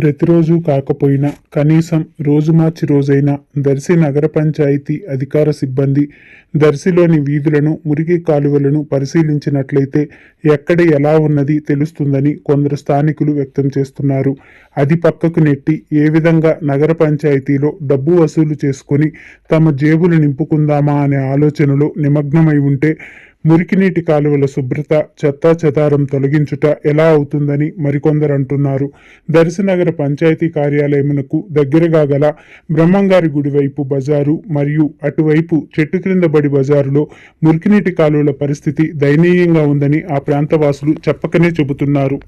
ప్రతిరోజు కాకపోయినా కనీసం రోజు మార్చి రోజైనా దర్శి నగర పంచాయతీ అధికార సిబ్బంది దర్శిలోని వీధులను మురికి కాలువలను పరిశీలించినట్లయితే ఎక్కడ ఎలా ఉన్నది తెలుస్తుందని కొందరు స్థానికులు వ్యక్తం చేస్తున్నారు. అది పక్కకు నెట్టి ఏ విధంగా నగర పంచాయతీలో డబ్బు వసూలు చేసుకుని తమ జేబులు నింపుకుందామా అనే ఆలోచనలో నిమగ్నమై ఉంటే మురికినీటి కాలువల శుభ్రత చెత్తా చెదారం తొలగించుట ఎలా అవుతుందని మరికొందరు అంటున్నారు. దర్శనగర పంచాయతీ కార్యాలయమునకు దగ్గరగా గల బ్రహ్మంగారి గుడి వైపు బజారు మరియు అటువైపు చెట్టు క్రింద బడి బజారులో మురికినీటి కాలువల పరిస్థితి దయనీయంగా ఉందని ఆ ప్రాంతవాసులు చెప్పకనే చెబుతున్నారు.